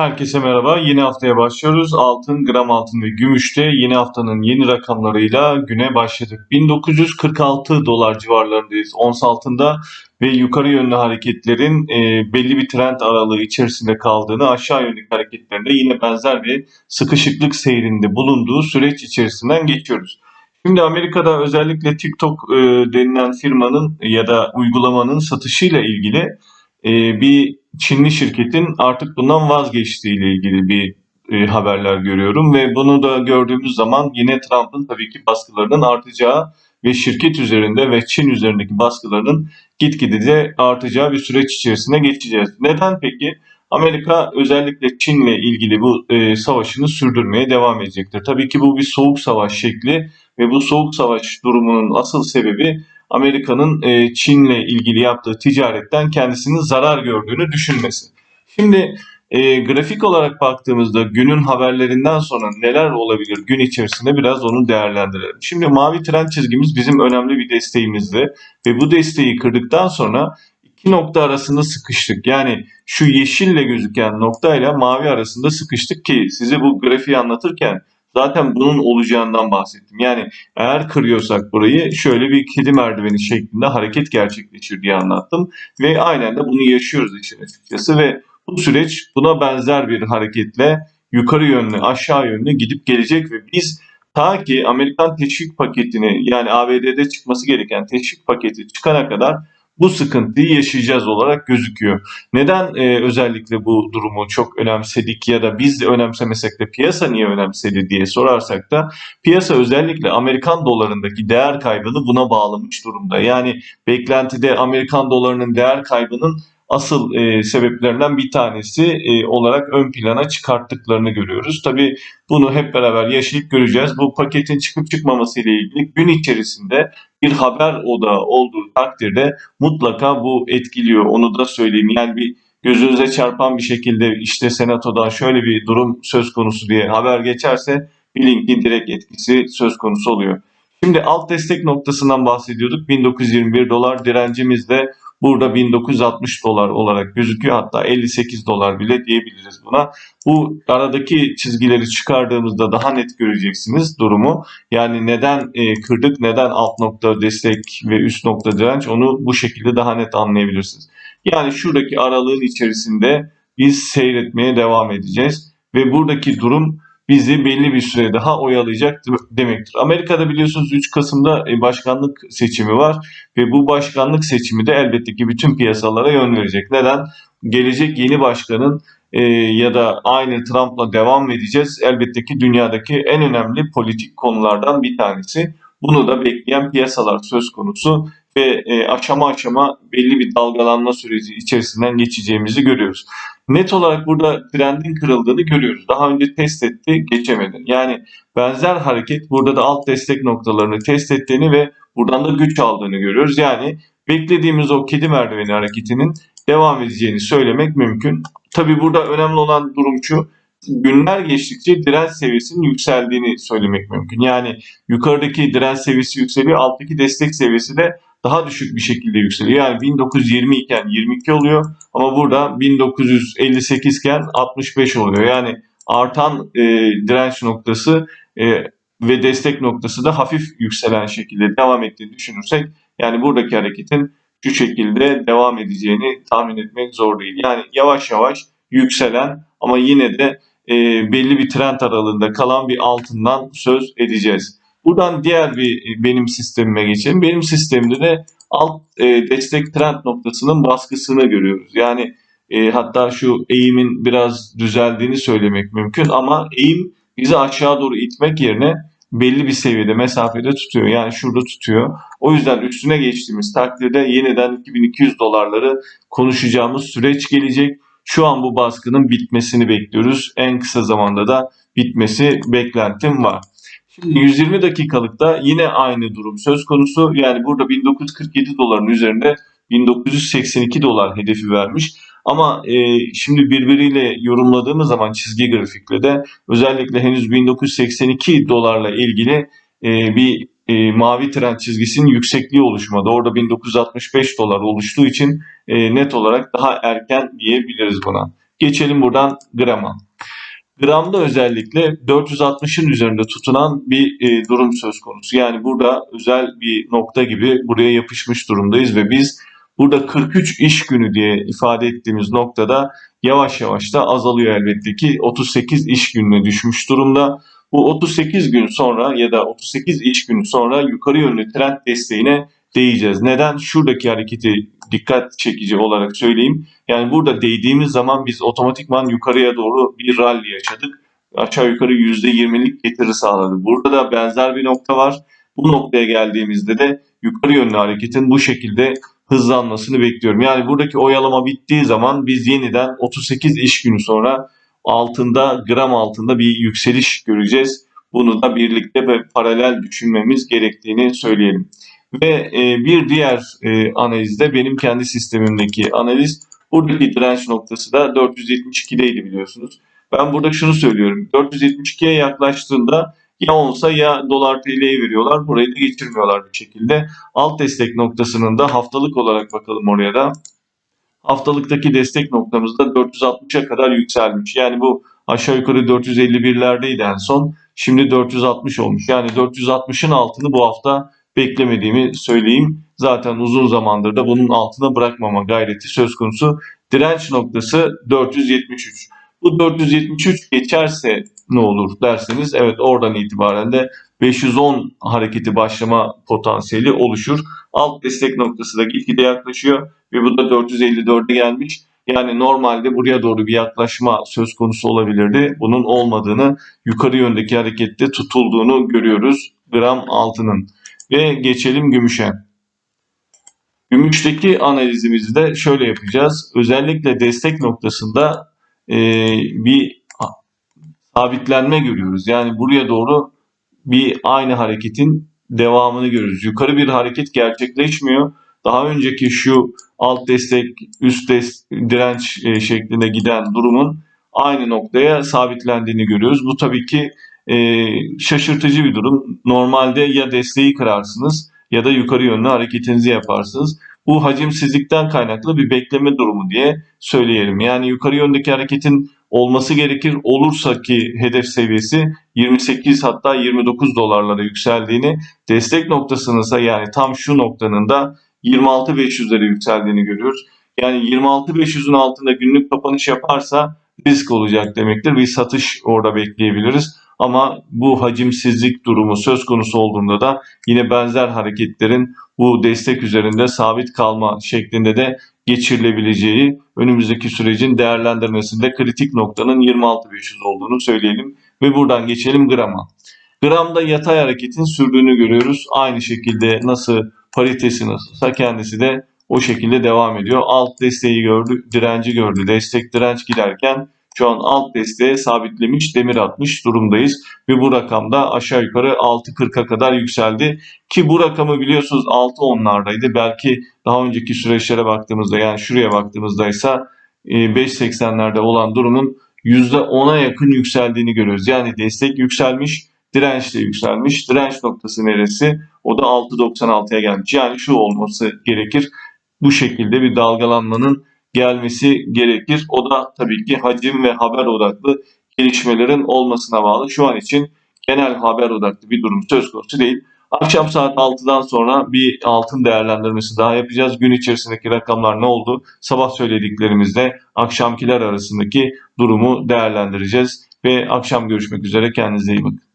Herkese merhaba. Yeni haftaya başlıyoruz. Altın, gram altın ve gümüşte yeni haftanın yeni rakamlarıyla güne başladık. 1946 dolar civarlarındayız ons altında ve yukarı yönlü hareketlerin e, belli bir trend aralığı içerisinde kaldığını, aşağı yönlü hareketlerinde yine benzer bir sıkışıklık seyrinde bulunduğu süreç içerisinden geçiyoruz. Şimdi Amerika'da özellikle TikTok e, denilen firmanın ya da uygulamanın satışıyla ilgili e, bir Çinli şirketin artık bundan vazgeçtiğiyle ilgili bir e, haberler görüyorum ve bunu da gördüğümüz zaman yine Trump'ın tabii ki baskılarının artacağı ve şirket üzerinde ve Çin üzerindeki baskılarının gitgide de artacağı bir süreç içerisine geçeceğiz. Neden peki? Amerika özellikle Çin'le ilgili bu e, savaşını sürdürmeye devam edecektir. Tabii ki bu bir soğuk savaş şekli ve bu soğuk savaş durumunun asıl sebebi Amerika'nın e, Çin'le ilgili yaptığı ticaretten kendisinin zarar gördüğünü düşünmesi. Şimdi e, grafik olarak baktığımızda günün haberlerinden sonra neler olabilir gün içerisinde biraz onu değerlendirelim. Şimdi mavi trend çizgimiz bizim önemli bir desteğimizdi ve bu desteği kırdıktan sonra iki nokta arasında sıkıştık. Yani şu yeşille gözüken noktayla mavi arasında sıkıştık ki size bu grafiği anlatırken zaten bunun olacağından bahsettim. Yani eğer kırıyorsak burayı şöyle bir kedi merdiveni şeklinde hareket gerçekleşir diye anlattım. Ve aynen de bunu yaşıyoruz işin açıkçası ve bu süreç buna benzer bir hareketle yukarı yönlü aşağı yönlü gidip gelecek ve biz ta ki Amerikan teşvik paketini yani ABD'de çıkması gereken teşvik paketi çıkana kadar bu sıkıntıyı yaşayacağız olarak gözüküyor. Neden e, özellikle bu durumu çok önemsedik ya da biz de önemsemesek de piyasa niye önemsedi diye sorarsak da piyasa özellikle Amerikan dolarındaki değer kaybını buna bağlamış durumda. Yani beklentide Amerikan dolarının değer kaybının asıl e, sebeplerinden bir tanesi e, olarak ön plana çıkarttıklarını görüyoruz. Tabii bunu hep beraber yaşayıp göreceğiz. Bu paketin çıkıp çıkmaması ile ilgili gün içerisinde bir haber odağı olduğu takdirde mutlaka bu etkiliyor. Onu da söyleyeyim. Yani bir gözünüze çarpan bir şekilde işte senatodan şöyle bir durum söz konusu diye haber geçerse bilin ki direkt etkisi söz konusu oluyor. Şimdi alt destek noktasından bahsediyorduk. 1921 dolar direncimiz de burada 1960 dolar olarak gözüküyor. Hatta 58 dolar bile diyebiliriz buna. Bu aradaki çizgileri çıkardığımızda daha net göreceksiniz durumu. Yani neden e, kırdık, neden alt nokta destek ve üst nokta direnç onu bu şekilde daha net anlayabilirsiniz. Yani şuradaki aralığın içerisinde biz seyretmeye devam edeceğiz ve buradaki durum bizi belli bir süre daha oyalayacak demektir. Amerika'da biliyorsunuz 3 Kasım'da e, başkanlık seçimi var ve bu başkanlık seçimi de elbette ki bütün piyasalara yön verecek. Neden? Gelecek yeni başkanın e, ya da aynı Trump'la devam edeceğiz. Elbette ki dünyadaki en önemli politik konulardan bir tanesi. Bunu da bekleyen piyasalar söz konusu ve e, aşama aşama belli bir dalgalanma süreci içerisinden geçeceğimizi görüyoruz. Net olarak burada trendin kırıldığını görüyoruz. Daha önce test etti, geçemedi. Yani benzer hareket burada da alt destek noktalarını test ettiğini ve buradan da güç aldığını görüyoruz. Yani beklediğimiz o kedi merdiveni hareketinin devam edeceğini söylemek mümkün. Tabi burada önemli olan durum şu günler geçtikçe direnç seviyesinin yükseldiğini söylemek mümkün. Yani yukarıdaki direnç seviyesi yükseliyor, alttaki destek seviyesi de daha düşük bir şekilde yükseliyor. Yani 1920 iken 22 oluyor ama burada 1958 iken 65 oluyor. Yani artan e, direnç noktası e, ve destek noktası da hafif yükselen şekilde devam ettiğini düşünürsek yani buradaki hareketin şu şekilde devam edeceğini tahmin etmek zor değil. Yani yavaş yavaş yükselen ama yine de e, belli bir trend aralığında kalan bir altından söz edeceğiz. Buradan diğer bir e, benim sistemime geçelim. Benim sistemimde de alt e, destek trend noktasının baskısını görüyoruz. Yani e, hatta şu eğimin biraz düzeldiğini söylemek mümkün ama eğim bizi aşağı doğru itmek yerine belli bir seviyede mesafede tutuyor. Yani şurada tutuyor. O yüzden üstüne geçtiğimiz takdirde yeniden 2200 dolarları konuşacağımız süreç gelecek. Şu an bu baskının bitmesini bekliyoruz. En kısa zamanda da bitmesi beklentim var. Şimdi 120 dakikalıkta yine aynı durum söz konusu. Yani burada 1947 doların üzerinde 1982 dolar hedefi vermiş. Ama e, şimdi birbiriyle yorumladığımız zaman çizgi grafikle de özellikle henüz 1982 dolarla ilgili e, bir e, mavi trend çizgisinin yüksekliği oluşmadı. Orada 1965 dolar oluştuğu için e, net olarak daha erken diyebiliriz buna. Geçelim buradan grama. Gramda özellikle 460'ın üzerinde tutunan bir e, durum söz konusu. Yani burada özel bir nokta gibi buraya yapışmış durumdayız ve biz burada 43 iş günü diye ifade ettiğimiz noktada yavaş yavaş da azalıyor elbette ki 38 iş gününe düşmüş durumda. Bu 38 gün sonra ya da 38 iş günü sonra yukarı yönlü trend desteğine değeceğiz. Neden? Şuradaki hareketi dikkat çekici olarak söyleyeyim. Yani burada değdiğimiz zaman biz otomatikman yukarıya doğru bir rally yaşadık. Aşağı yukarı %20'lik getiri sağladı. Burada da benzer bir nokta var. Bu noktaya geldiğimizde de yukarı yönlü hareketin bu şekilde hızlanmasını bekliyorum. Yani buradaki oyalama bittiği zaman biz yeniden 38 iş günü sonra altında gram altında bir yükseliş göreceğiz. Bunu da birlikte ve paralel düşünmemiz gerektiğini söyleyelim. Ve e, bir diğer e, analizde benim kendi sistemimdeki analiz buradaki direnç noktası da 472'deydi biliyorsunuz. Ben burada şunu söylüyorum. 472'ye yaklaştığında ya olsa ya dolar TL'ye veriyorlar. Burayı da geçirmiyorlar bir şekilde. Alt destek noktasının da haftalık olarak bakalım oraya da. Haftalıktaki destek noktamız da 460'a kadar yükselmiş. Yani bu aşağı yukarı 451'lerdeydi en son. Şimdi 460 olmuş. Yani 460'ın altını bu hafta beklemediğimi söyleyeyim. Zaten uzun zamandır da bunun altına bırakmama gayreti söz konusu. Direnç noktası 473. Bu 473 geçerse ne olur derseniz evet oradan itibaren de 510 hareketi başlama potansiyeli oluşur. Alt destek noktası da gitgide yaklaşıyor ve bu da 454'e gelmiş. Yani normalde buraya doğru bir yaklaşma söz konusu olabilirdi. Bunun olmadığını, yukarı yöndeki harekette tutulduğunu görüyoruz gram altının. Ve geçelim gümüşe. Gümüşteki analizimizi de şöyle yapacağız. Özellikle destek noktasında e, bir sabitlenme görüyoruz. Yani buraya doğru bir aynı hareketin devamını görüyoruz. Yukarı bir hareket gerçekleşmiyor. Daha önceki şu alt destek, üst destek, direnç e, şeklinde giden durumun aynı noktaya sabitlendiğini görüyoruz. Bu tabii ki e, şaşırtıcı bir durum. Normalde ya desteği kırarsınız ya da yukarı yönlü hareketinizi yaparsınız. Bu hacimsizlikten kaynaklı bir bekleme durumu diye söyleyelim. Yani yukarı yöndeki hareketin olması gerekir. Olursa ki hedef seviyesi 28 hatta 29 dolarlara yükseldiğini, destek noktasının yani tam şu noktanın da 26.500'lere yükseldiğini görüyoruz. Yani 26.500'ün altında günlük kapanış yaparsa risk olacak demektir. Bir satış orada bekleyebiliriz. Ama bu hacimsizlik durumu söz konusu olduğunda da yine benzer hareketlerin bu destek üzerinde sabit kalma şeklinde de geçirilebileceği önümüzdeki sürecin değerlendirmesinde kritik noktanın 26.500 olduğunu söyleyelim ve buradan geçelim grama. Gramda yatay hareketin sürdüğünü görüyoruz. Aynı şekilde nasıl paritesi nasılsa kendisi de o şekilde devam ediyor. Alt desteği gördü, direnci gördü. Destek direnç giderken şu an alt desteğe sabitlemiş, demir atmış durumdayız. Ve bu rakamda aşağı yukarı 6.40'a kadar yükseldi. Ki bu rakamı biliyorsunuz 6.10'lardaydı. Belki daha önceki süreçlere baktığımızda yani şuraya baktığımızda ise 5.80'lerde olan durumun %10'a yakın yükseldiğini görüyoruz. Yani destek yükselmiş, direnç de yükselmiş. Direnç noktası neresi? O da 6.96'ya gelmiş. Yani şu olması gerekir. Bu şekilde bir dalgalanmanın gelmesi gerekir. O da tabii ki hacim ve haber odaklı gelişmelerin olmasına bağlı. Şu an için genel haber odaklı bir durum söz konusu değil. Akşam saat 6'dan sonra bir altın değerlendirmesi daha yapacağız. Gün içerisindeki rakamlar ne oldu? Sabah söylediklerimizde akşamkiler arasındaki durumu değerlendireceğiz. Ve akşam görüşmek üzere. Kendinize iyi bakın.